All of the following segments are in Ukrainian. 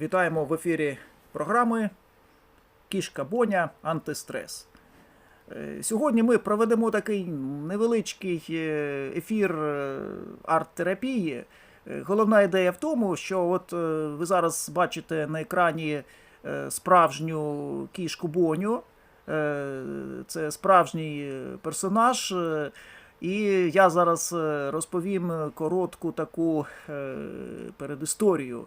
Вітаємо в ефірі програми Кішка Боня Антистрес. Е, Сьогодні ми проведемо такий невеличкий е, ефір е, арт-терапії. Головна ідея в тому, що от ви зараз бачите на екрані справжню кішку Боню. Це справжній персонаж. І я зараз розповім коротку таку передісторію.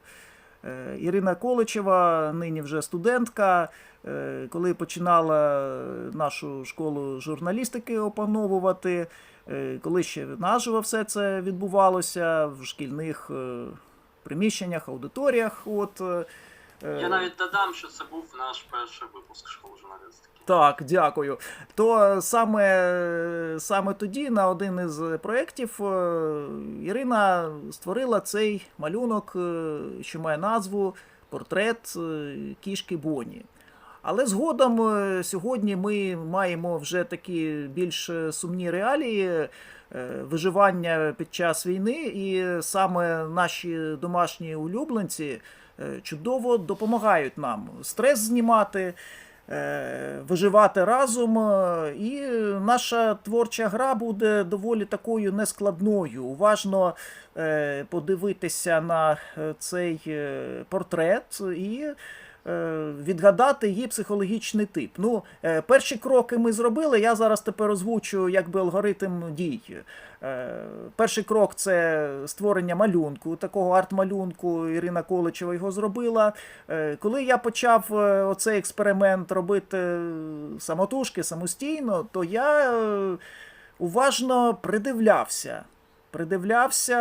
Е, Ірина Количева, нині вже студентка, е, коли починала нашу школу журналістики опановувати, е, коли ще наживо все це відбувалося в шкільних приміщеннях, аудиторіях. От, Я навіть додам, що це був наш перший випуск школи журналістики. Так, дякую. То саме, саме тоді на один із проєктів е, Ірина створила цей малюнок, е, що має назву Портрет е, кішки Боні. Але згодом е, сьогодні ми маємо вже такі більш е, сумні реалії е, виживання під час війни, і саме наші домашні улюбленці е, чудово допомагають нам стрес знімати е, виживати разом. е, І наша творча гра буде доволі такою нескладною. Уважно е, подивитися на е, цей е, портрет і. Е, Відгадати її психологічний тип. Ну, е, перші кроки ми зробили. Я зараз тепер озвучу якби алгоритм дій. Е, Перший крок це створення малюнку, такого арт-малюнку. Ірина Количева його зробила. Коли я почав оцей експеримент робити самотужки самостійно, то я уважно придивлявся. Придивлявся,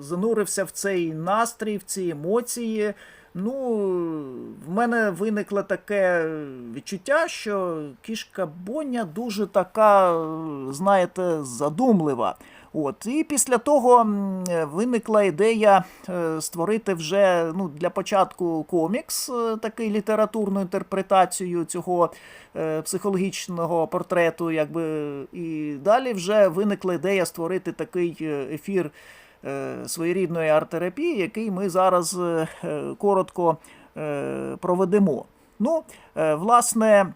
занурився в цей настрій, в ці емоції. Ну, в мене виникло таке відчуття, що кішка Боня дуже така, знаєте, задумлива. От, і після того виникла ідея е, створити вже ну, для початку комікс, е, такий літературну інтерпретацію цього е, психологічного портрету, якби. І далі вже виникла ідея створити такий ефір своєрідної арт-терапії, який ми зараз е, е, коротко е, проведемо. Ну, е, власне,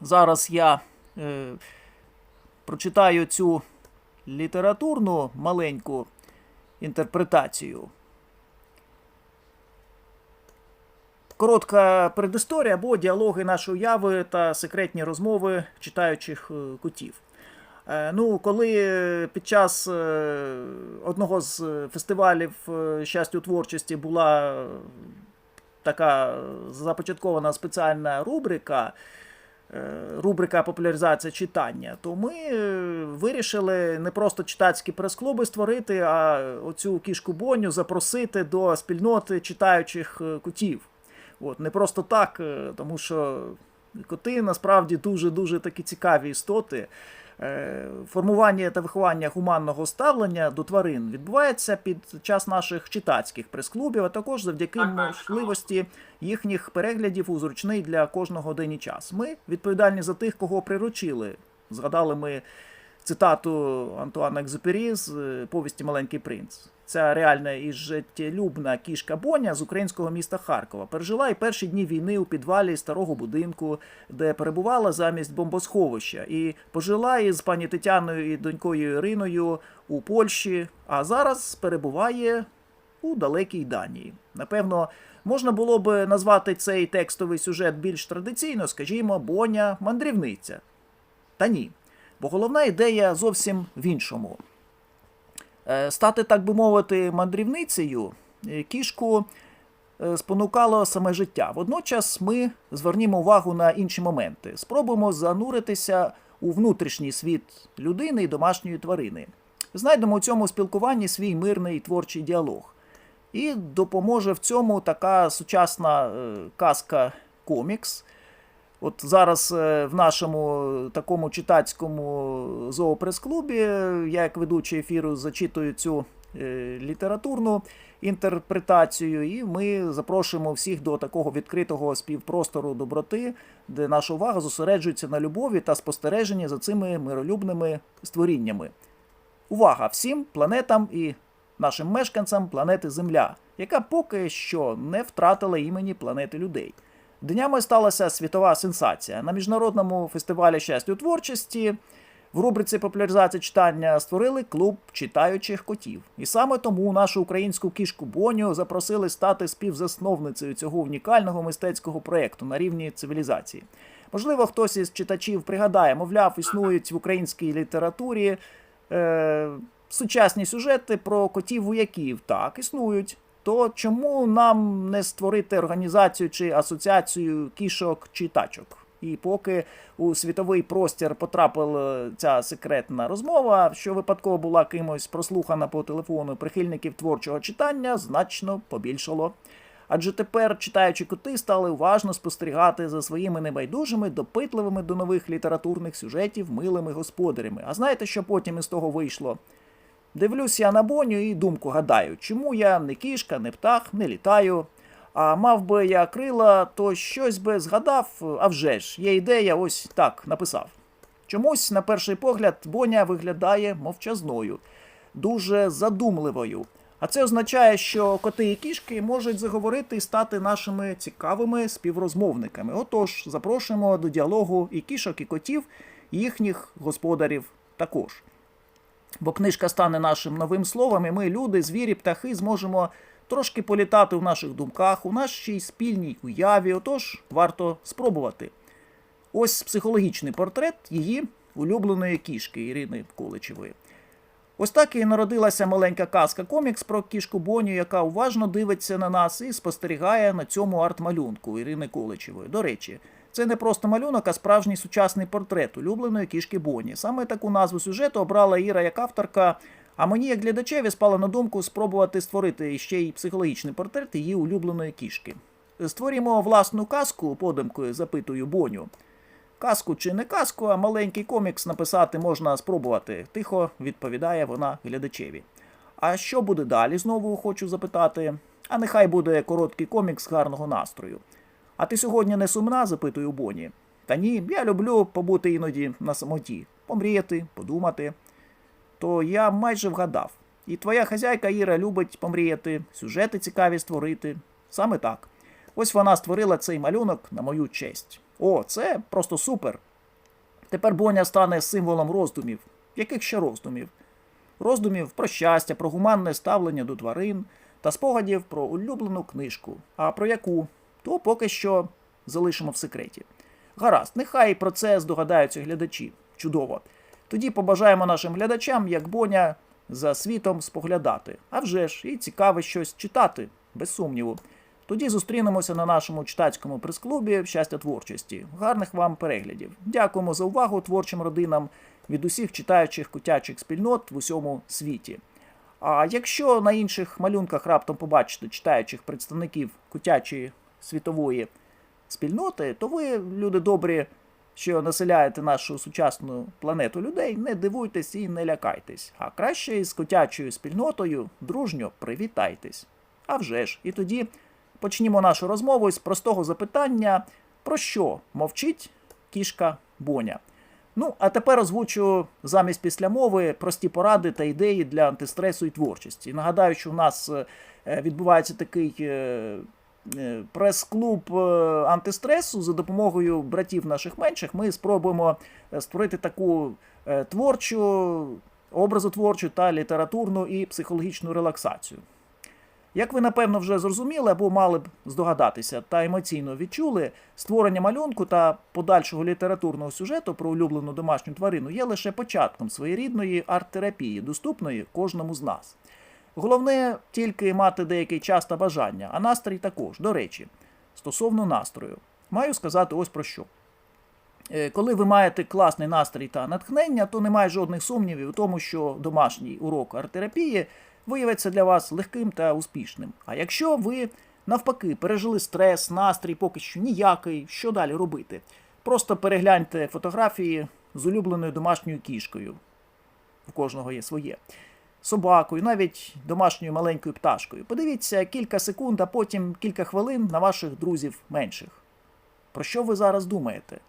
зараз я е, прочитаю цю літературну маленьку інтерпретацію. Коротка предісторія або діалоги нашої уяви та секретні розмови читаючих е, котів. Е, Ну, коли е, під час е, одного з е, фестивалів е, щастя творчості була е, така започаткована спеціальна рубрика, е, рубрика популяризація читання, то ми е, вирішили не просто читацькі прес-клуби створити, а оцю кішку Боню запросити до спільноти читаючих е, котів. От, не просто так, е, тому що коти насправді дуже-дуже такі цікаві істоти. Е, Формування та виховання гуманного ставлення до тварин відбувається під час наших читацьких прес-клубів, а також завдяки можливості їхніх переглядів у зручний для кожного день і час. Ми відповідальні за тих, кого приручили. Згадали ми цитату Антуана Екзюпері з е, повісті Маленький принц. Ця реальна і життєлюбна кішка Боня з українського міста Харкова пережила і перші дні війни у підвалі старого будинку, де перебувала замість бомбосховища, і пожила із пані Тетяною і донькою Іриною у Польщі, а зараз перебуває у далекій Данії. Напевно, можна було би назвати цей текстовий сюжет більш традиційно, скажімо, Боня мандрівниця. Та ні. Бо головна ідея зовсім в іншому. Е, Стати, так би мовити, мандрівницею е, кішку е, спонукало саме життя. Водночас ми звернімо увагу на інші моменти. Спробуємо зануритися у внутрішній світ людини і домашньої тварини. Знайдемо у цьому спілкуванні свій мирний творчий діалог. І допоможе в цьому така сучасна казка комікс. От зараз е, в нашому такому читацькому зоопрес-клубі е, я, як ведучий ефіру, зачитую цю е, літературну інтерпретацію, і ми запрошуємо всіх до такого відкритого співпростору доброти, де наша увага зосереджується на любові та спостереженні за цими миролюбними створіннями. Увага всім планетам і нашим мешканцям планети Земля, яка поки що не втратила імені планети людей. Днями сталася світова сенсація. На міжнародному фестивалі щастя у творчості в рубриці популяризація читання створили клуб читаючих котів. І саме тому нашу українську кішку Боню запросили стати співзасновницею цього унікального мистецького проєкту на рівні цивілізації. Можливо, хтось із читачів пригадає, мовляв, існують в українській літературі е, сучасні сюжети про котів-вояків. Так, існують. То чому нам не створити організацію чи асоціацію кішок чи тачок? І поки у світовий простір потрапила ця секретна розмова, що випадково була кимось прослухана по телефону прихильників творчого читання, значно побільшало. Адже тепер читаючі коти стали уважно спостерігати за своїми небайдужими, допитливими до нових літературних сюжетів милими господарями. А знаєте, що потім із того вийшло? Дивлюсь я на Боню і думку гадаю, чому я не кішка, не птах, не літаю. А мав би я крила, то щось би згадав, а вже ж, є ідея, ось так написав. Чомусь, на перший погляд, Боня виглядає мовчазною, дуже задумливою. А це означає, що коти і кішки можуть заговорити і стати нашими цікавими співрозмовниками. Отож, запрошуємо до діалогу і кішок, і котів, і їхніх господарів також. Бо книжка стане нашим новим словом, і ми, люди, звірі, птахи, зможемо трошки політати в наших думках, у нашій спільній уяві. Отож, варто спробувати. Ось психологічний портрет її улюбленої кішки Ірини Количевої. Ось так і народилася маленька казка комікс про кішку Боню, яка уважно дивиться на нас і спостерігає на цьому арт-малюнку Ірини Количевої. До речі, це не просто малюнок, а справжній сучасний портрет улюбленої кішки Боні. Саме таку назву сюжету обрала Іра як авторка. А мені, як глядачеві, спало на думку спробувати створити ще й психологічний портрет її улюбленої кішки. Створімо власну казку, подимкою запитую Боню. Казку чи не казку, а маленький комікс написати можна спробувати, тихо відповідає вона глядачеві. А що буде далі? Знову хочу запитати. А нехай буде короткий комікс гарного настрою. А ти сьогодні не сумна? запитую Боні. Та ні, я люблю побути іноді на самоті, помріяти, подумати. То я майже вгадав. І твоя хазяйка Іра любить помріяти, сюжети цікаві створити. Саме так. Ось вона створила цей малюнок на мою честь. О, це просто супер. Тепер Боня стане символом роздумів. Яких ще роздумів? Роздумів про щастя, про гуманне ставлення до тварин та спогадів про улюблену книжку. А про яку? То поки що залишимо в секреті. Гаразд, нехай про це здогадаються глядачі. Чудово. Тоді побажаємо нашим глядачам, як Боня, за світом споглядати. А вже ж, і цікаве щось читати, без сумніву. Тоді зустрінемося на нашому читацькому прес-клубі щастя творчості. Гарних вам переглядів. Дякуємо за увагу творчим родинам від усіх читаючих котячих спільнот в усьому світі. А якщо на інших малюнках раптом побачите читаючих представників котячої світової спільноти, то ви, люди добрі, що населяєте нашу сучасну планету людей, не дивуйтесь і не лякайтесь, а краще із котячою спільнотою дружньо привітайтесь. А вже ж, і тоді почнімо нашу розмову з простого запитання: про що мовчить кішка Боня? Ну, а тепер озвучу замість післямови прості поради та ідеї для антистресу і творчості. Нагадаю, що у нас е, відбувається такий е, прес-клуб е, антистресу за допомогою братів наших менших. Ми спробуємо е, створити таку е, творчу, образотворчу та літературну і психологічну релаксацію. Як ви напевно вже зрозуміли або мали б здогадатися та емоційно відчули, створення малюнку та подальшого літературного сюжету про улюблену домашню тварину є лише початком своєрідної арт-терапії, доступної кожному з нас. Головне тільки мати деякий час та бажання, а настрій також. До речі, стосовно настрою, маю сказати ось про що. Е, Коли ви маєте класний настрій та натхнення, то немає жодних сумнівів у тому, що домашній урок арт-терапії виявиться для вас легким та успішним. А якщо ви навпаки пережили стрес, настрій поки що ніякий, що далі робити? Просто перегляньте фотографії з улюбленою домашньою кішкою. У кожного є своє. Собакою, навіть домашньою маленькою пташкою. Подивіться кілька секунд, а потім кілька хвилин на ваших друзів менших. Про що ви зараз думаєте?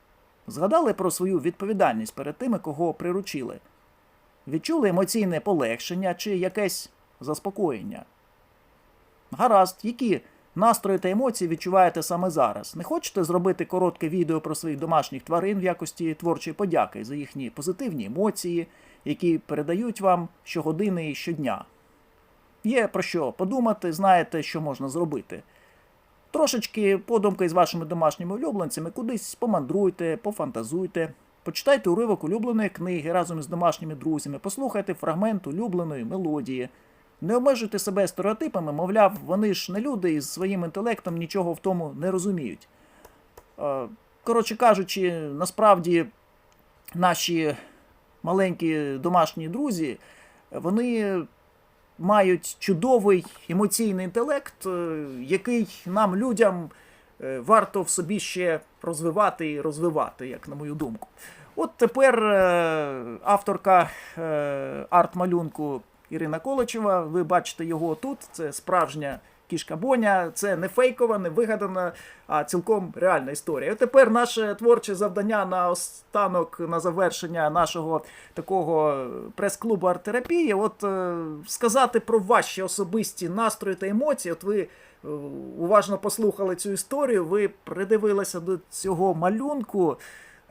Згадали про свою відповідальність перед тими, кого приручили? Відчули емоційне полегшення чи якесь заспокоєння. Гаразд, які настрої та емоції відчуваєте саме зараз? Не хочете зробити коротке відео про своїх домашніх тварин в якості творчої подяки за їхні позитивні емоції, які передають вам щогодини і щодня? Є про що подумати, знаєте, що можна зробити. Трошечки подумки з вашими домашніми улюбленцями кудись помандруйте, пофантазуйте, почитайте уривок улюбленої книги разом із домашніми друзями, послухайте фрагмент улюбленої мелодії. Не обмежуйте себе стереотипами, мовляв, вони ж не люди і своїм інтелектом нічого в тому не розуміють. Е, Коротше кажучи, насправді наші маленькі домашні друзі, вони мають чудовий емоційний інтелект, е, який нам, людям, е, варто в собі ще розвивати і розвивати, як на мою думку. От тепер авторка арт-малюнку Ірина Колочева, ви бачите його тут. Це справжня кішка Боня, це не фейкова, не вигадана, а цілком реальна історія. От тепер наше творче завдання на останок, на завершення нашого такого прес-клубу арт-терапії. От е, сказати про ваші особисті настрої та емоції. От ви е, уважно послухали цю історію, ви придивилися до цього малюнку.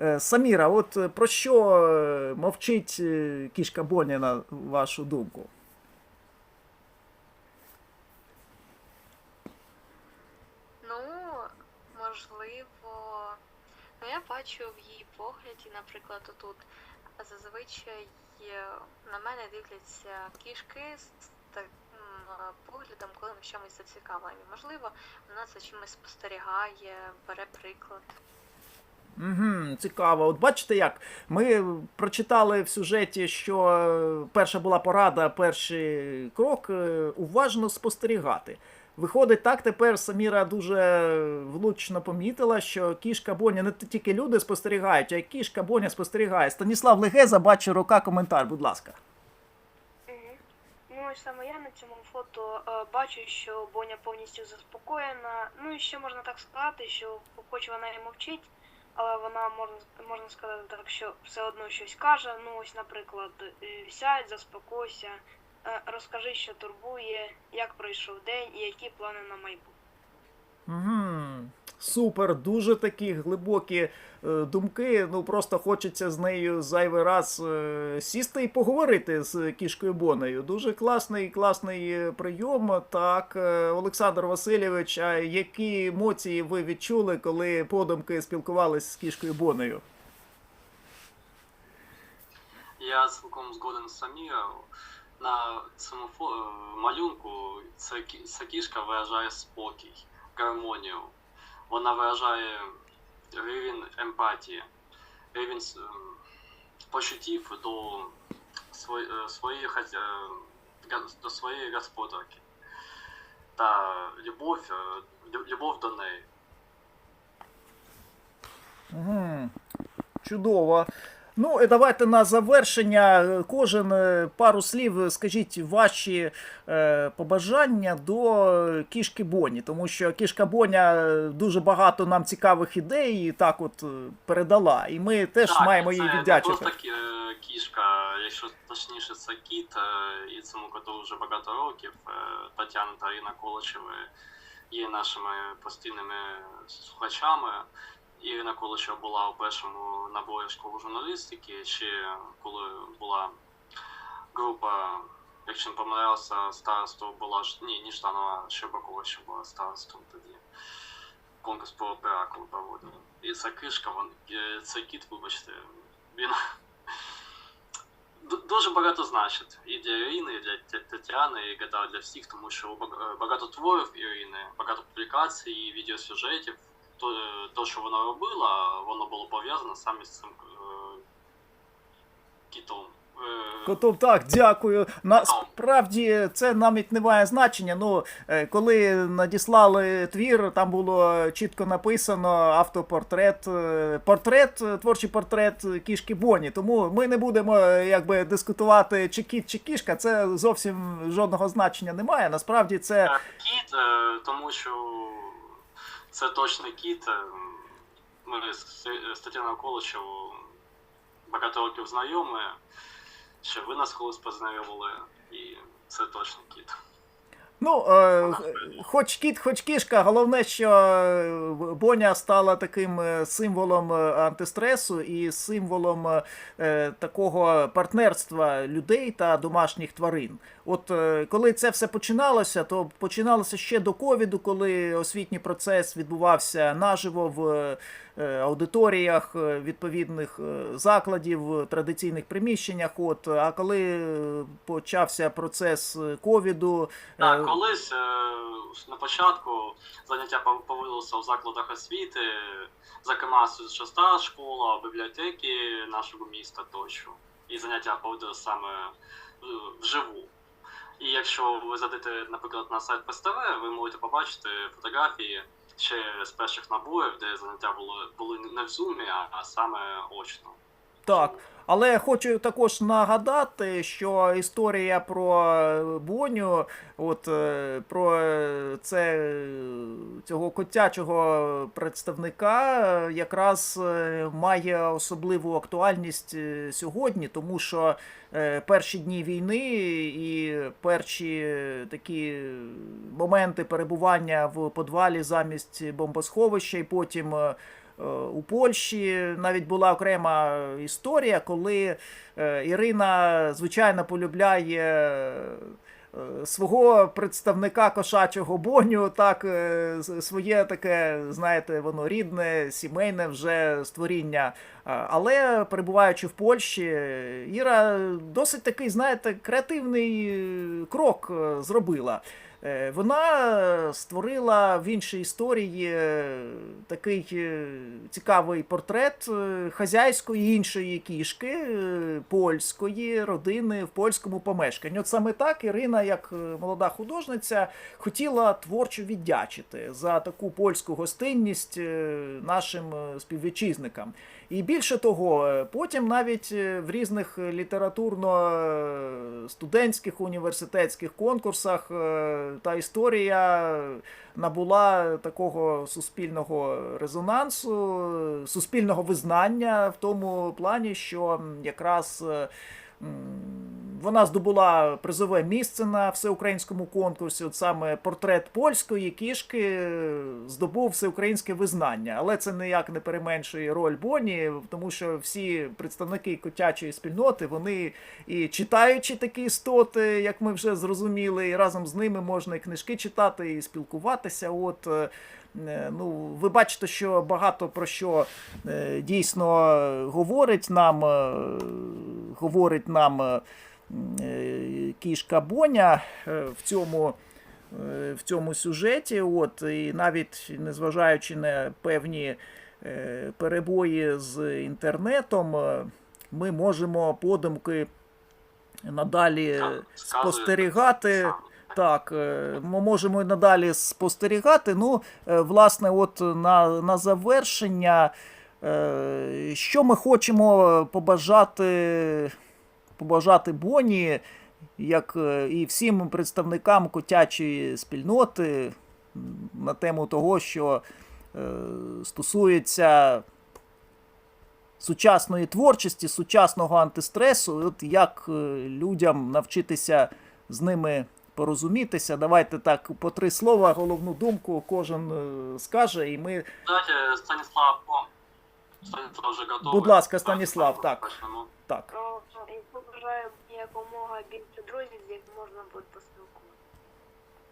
Е, Саміра, от е, про що е, мовчить кішка Боня, на вашу думку? Ну, можливо, ну я бачу в її погляді, наприклад, отут зазвичай на мене дивляться кішки з таким поглядом, коли ми чимось зацікавлені. Можливо, вона за чимось спостерігає, бере приклад. Угу, цікаво. От бачите як? Ми прочитали в сюжеті, що е, перша була порада, перший крок е, уважно спостерігати. Виходить, так тепер Саміра дуже влучно помітила, що кішка Боня не тільки люди спостерігають, а й кішка Боня спостерігає. Станіслав Легеза бачить рука коментар, будь ласка. Ну, ось саме я на цьому фото е, бачу, що Боня повністю заспокоєна. Ну і ще можна так сказати, що хоч вона і мовчить, але вона можна можна сказати так, що все одно щось каже. Ну, ось, наприклад, е, сядь, заспокойся, е, розкажи, що турбує, як пройшов день і які плани на майбутнє. Угу. Супер, дуже такі глибокі е, думки. Ну просто хочеться з нею зайвий раз е, сісти і поговорити з кішкою Бонею. Дуже класний, класний е, прийом. Так, е, Олександр Васильович, а які емоції ви відчули, коли подумки спілкувалися з кішкою Бонею? Я цілком згоден з Самірою. На цьому е, малюнку ця кішка виражає спокій, гармонію. Вона виражає рівень емпатії, рівень ем, почуттів до е, своєї хазя- га- до своєї господарки. Та любов, е, любов до неї. Чудово. Ну, і давайте на завершення. е, Кожен е, пару слів е, скажіть ваші е, побажання до кішки Боні, тому що кішка Боня дуже багато нам цікавих ідей і так от передала. І ми теж Так, маємо це їй не віддячити. просто кішка, якщо точніше, це кіт, і цьому коту вже багато років. Тетяна та Інна Колочеви є нашими постійними слухачами. Ірина Колочева була у першому наборі школи журналістики, ще коли була група, якщо не помилявся, старосту була ж ні, ні Жданова Щербакова, що була старостом тоді. Конкурс по операклу проводили. І ця кишка, вон, е, цей кіт, вибачте, він ду- дуже багато значить і для Ірини, і для Тя- Тетяни, і гадаю, для всіх, тому що баг- е, багато творів Ірини, багато публікацій, і відеосюжетів. То, то, що вона робила, воно було пов'язане саме з цим е, кітом. Е, Котов, так, дякую. Насправді це навіть не має значення. Ну, е, коли надіслали твір, там було чітко написано автопортрет, портрет, творчий портрет кішки Боні. Тому ми не будемо якби дискутувати, чи кіт, чи кішка. Це зовсім жодного значення не має. Насправді це. Кіт, тому що це точно кіт. Ми з Тетяною Количеву багато років знайомі. Ще ви нас колись познайомили. І це точно кіт. Ну, е, хоч кіт, хоч кішка, головне, що е, Боня стала таким е, символом е, антистресу і символом е, такого партнерства людей та домашніх тварин. От е, коли це все починалося, то починалося ще до ковіду, коли освітній процес відбувався наживо в е, аудиторіях відповідних закладів, в традиційних приміщеннях. От, а коли почався процес ковіду, е, колись е, на початку заняття пов- в закладах освіти, зокрема шоста школа, бібліотеки нашого міста тощо. І заняття поводилися саме е, вживу. І якщо ви зайдете, наприклад, на сайт ПСТВ, ви можете побачити фотографії ще з перших наборів, де заняття були, були не в зумі, а саме очно. Так, але хочу також нагадати, що історія про е, Боню, от е, про е, це цього котячого представника, якраз має особливу актуальність сьогодні, тому що перші дні війни і перші такі моменти перебування в подвалі замість бомбосховища, і потім. У Польщі навіть була окрема історія, коли е, Ірина, звичайно, полюбляє е, свого представника кошачого боню, так, е, своє таке, знаєте, воно рідне, сімейне вже створіння. Але перебуваючи в Польщі, Іра досить такий, знаєте, креативний крок зробила. Е, Вона створила в іншій історії е, такий е, цікавий портрет хазяйської іншої кішки польської родини в польському помешканні. От саме так Ірина, як молода художниця, хотіла творчо віддячити за таку польську гостинність нашим співвітчизникам. І більше того, потім навіть в різних літературно-студентських університетських конкурсах та історія набула такого суспільного резонансу, е, суспільного визнання в тому плані, що якраз. Вона здобула призове місце на всеукраїнському конкурсі. От саме портрет польської кішки е, здобув всеукраїнське визнання. Але це ніяк не переменшує роль Боні, тому що всі представники котячої спільноти вони і читаючи такі істоти, як ми вже зрозуміли, і разом з ними можна і книжки читати, і спілкуватися. От е, е, ну, ви бачите, що багато про що дійсно говорить нам, говорить нам е, е, кішка Боня е, в цьому. В цьому сюжеті, от і навіть незважаючи на певні перебої з інтернетом, ми можемо подумки надалі Так, спостерігати. Так, ми можемо і надалі спостерігати. Ну, власне, от на, на завершення, що ми хочемо побажати, побажати Боні, як е, і всім представникам котячої спільноти на тему того, що е, стосується сучасної творчості, сучасного антистресу, от як е, людям навчитися з ними порозумітися. Давайте так по три слова, головну думку кожен е, скаже, і ми. Станіслав, Станіслав вже готовий. Будь ласка, Станіслав, так. Почнемо. Так. Ну, і побажаю якомога більше друзів, з якими можна буде поспілкуватися.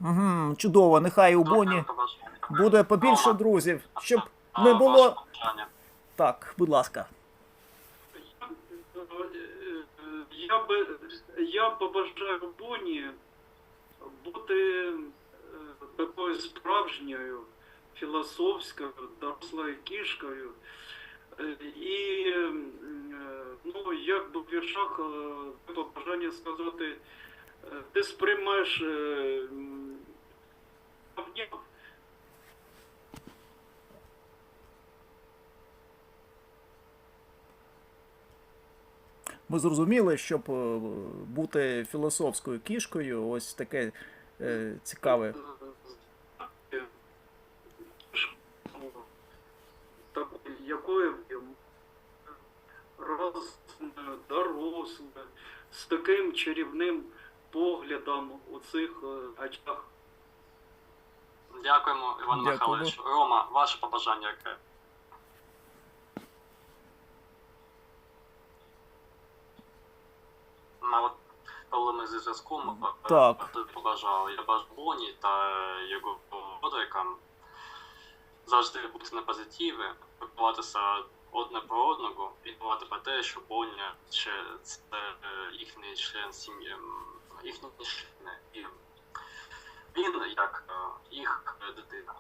Угу, чудово, нехай у Боні буде побільше друзів, щоб не було. Так, будь ласка. Я би я побажаю Боні бути е, такою справжньою філософською, дорослою кішкою. Е, І е, ну, як в віршах е, побажання сказати, е, ти сприймаєш Ми зрозуміли, щоб бути філософською кішкою, ось таке цікаве. Такою, якою розумною, дорослою, з таким чарівним поглядам у цих е, очах. Дякуємо, Іван Дякую. Михайлович. Рома, ваше побажання яке? Ну, от, коли ми зі зв'язком е, Так. побажав, я бажаю Боні та його подрикам завжди бути на позитиві, піклуватися одне про одного і дбати про те, що Боня це е, їхній член сім'ї, м, їхній член. І він як е, їх дитина.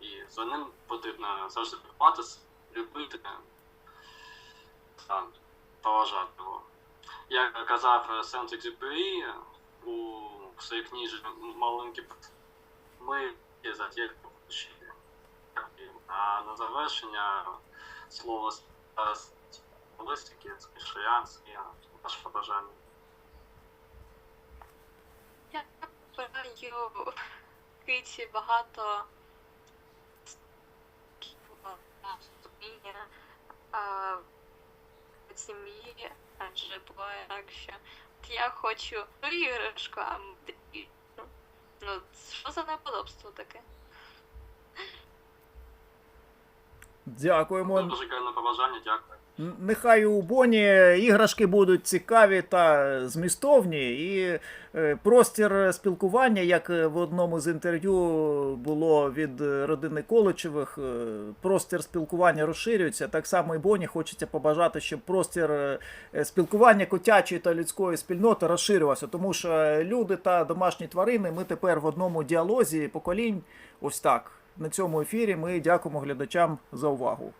І за ним потрібно завжди піклуватися, любити та поважати його. Як казав Сент Екзюпері у своїй книжці Маленький ми за тих, хто. А на завершення слово стилистики, спішаянські, ваше побажання. Я бажаю Киті багато від сім'ї, адже буває так, що от я хочу іграшку, а ну, що за неподобство таке? Дякуємо. Дуже гарне побажання, дякую. Нехай у Боні іграшки будуть цікаві та змістовні, і е, простір спілкування, як е, в одному з інтерв'ю було від родини Количевих, е, простір спілкування розширюється. Так само і Боні хочеться побажати, щоб простір спілкування котячої та людської спільноти розширювався, тому що люди та домашні тварини ми тепер в одному діалозі поколінь. Ось так. На цьому ефірі ми дякуємо глядачам за увагу.